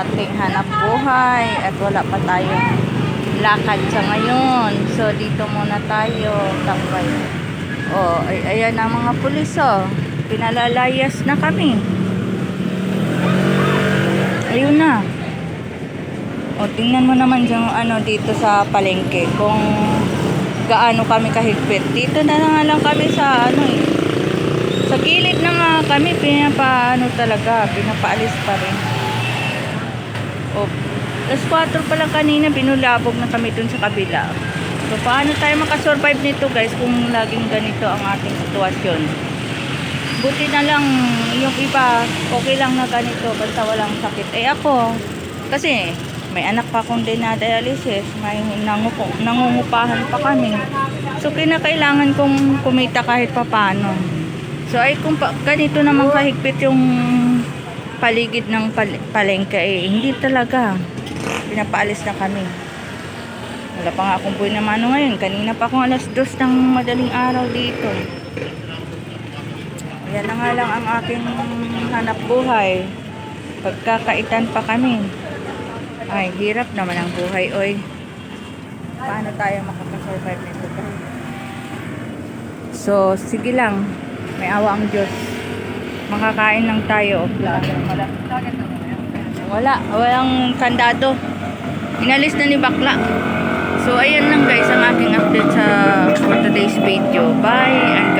ating hanap buhay at wala pa tayong lakad sa ngayon. So, dito muna tayo. Tambay. Oh, ay, ayan ang mga pulis, oh. Pinalalayas na kami. Ayun na. O, tingnan mo naman yung ano dito sa palengke. Kung gaano kami kahigpit. Dito na nga lang kami sa ano eh. Sa gilid na nga kami, pinapaano talaga, pinapaalis pa rin. O, alas 4 pa lang kanina, binulabog na kami dun sa kabila. So, paano tayo makasurvive nito guys kung laging ganito ang ating sitwasyon? Buti na lang yung iba, okay lang na ganito, basta walang sakit. Eh ako, kasi may anak pa akong dinadialysis, may nangupo, nangungupahan pa kami. So, kinakailangan kong kumita kahit papano. So, ay kung pa, ganito naman kahigpit yung paligid ng pal- palengke, eh, hindi talaga. Pinapaalis na kami. Wala pa nga akong buhay na mano ngayon. Kanina pa akong alas dos ng madaling araw dito. Yan na nga lang ang aking hanap buhay. Pagkakaitan pa kami. Ay, hirap naman ang buhay, oy. Paano tayo makakasurvive nito? So, sige lang. May awa ang Diyos. Makakain lang tayo. Wala. Walang kandado. Inalis na ni Bakla. So, ayan lang guys ang aking update sa for today's video. Bye and.